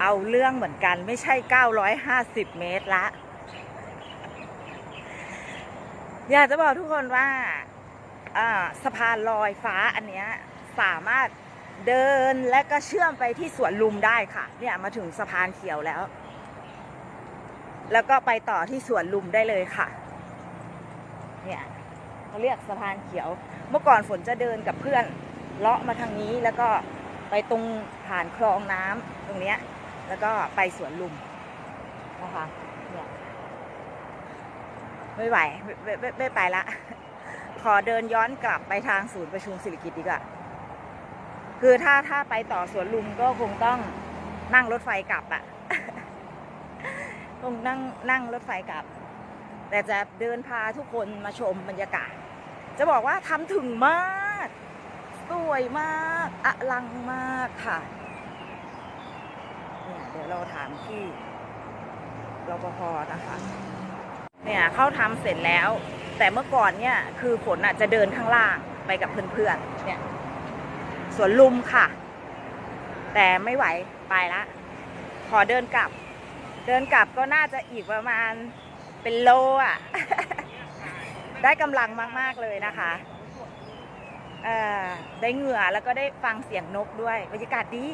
เอาเรื่องเหมือนกันไม่ใช่ 950 เมตรละ อยากจะบอกทุกคนว่าสะพานลอยฟ้าอันเนี้ยสามารถเดินและก็เชื่อมไปที่สวนลุมได้ค่ะ เนี่ยมาถึงสะพานเขียวแล้ว แล้วก็ไปต่อที่สวนลุมได้เลยค่ะ เนี่ยเขาเรียกสะพานเขียว เมื่อก่อนฝนจะเดินกับเพื่อนเลาะมาทางนี้แล้วก็ไปตรงผ่านคลองน้ำตรงเนี้ย แล้วก็ไปสวนลุมนะคะเนี่ยไม่ไหวไม่ไม่ไม่ไปละ ขอเดินย้อนกลับไปทางศูนย์ประชุมสิริกิติ์ดีกว่าคือถ้าถ้าไปต่อสวนลุมก็คงต้องนั่งรถไฟกลับอะคงนั่งนั่งรถไฟกลับ แต่จะเดินพาทุกคนมาชมบรรยากาศ จะบอกว่าทำถึงมาก สวยมาก อลังมากค่ะ เนี่ยเดี๋ยวเราถามที่รปภนะคะ เนี่ยเขาทำเสร็จแล้ว แต่เมื่อก่อนเนี่ยคือฝนอะจะเดินข้างล่างไปกับเพื่อนๆเนี่ยสวนลุมค่ะ แต่ไม่ไหวไปละขอเดินกลับ เดินกลับก็น่าจะอีกประมาณเป็นโลอะ ได้กำลังมาก ๆ เลยนะคะเออได้เหงื่อแล้วก็ได้ฟังเสียงนกด้วยบรรยากาศดี